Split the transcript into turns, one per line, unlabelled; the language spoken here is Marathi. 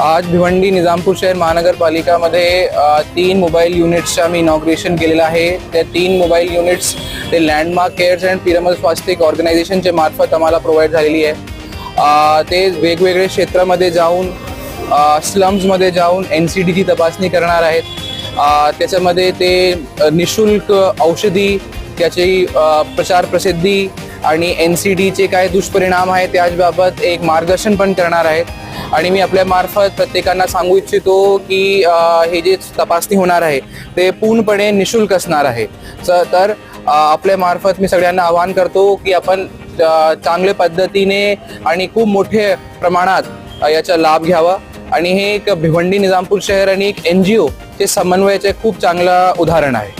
आज भिवंडी निजामपूर शहर महानगरपालिकामध्ये तीन मोबाईल युनिट्सच्या आम्ही इनॉग्रेशन केलेलं आहे. त्या तीन मोबाईल युनिट्स ते Landmark Cares and Piramal Swastik ऑर्गनायझेशनच्या मार्फत आम्हाला प्रोव्हाइड झालेली आहे. ते वेगवेगळे क्षेत्रामध्ये जाऊन स्लम्समध्ये जाऊन एन सी डीची तपासणी करणार आहेत. त्याच्यामध्ये ते निशुल्क औषधी त्याची प्रचार प्रसिद्धी आणि एन सी डीचे काय दुष्परिणाम आहेत त्याच्याबाबत एक मार्गदर्शन पण करणार आहेत. आणि मी आपल्या मार्फत प्रत्येकांना सांगू इच्छितो की हे जे तपासणी होणार आहे ते पूर्णपणे निशुल्क असणार आहे. तर आपल्या मार्फत मी सगळ्यांना आवाहन करतो की आपण चांगल्या पद्धतीने आणि खूप मोठ्या प्रमाणात याचा लाभ घ्यावा. आणि हे एक भिवंडी निजामपूर शहर आणि एक एन जी ओ चे समन्वयाचे खूप चांगलं उदाहरण आहे.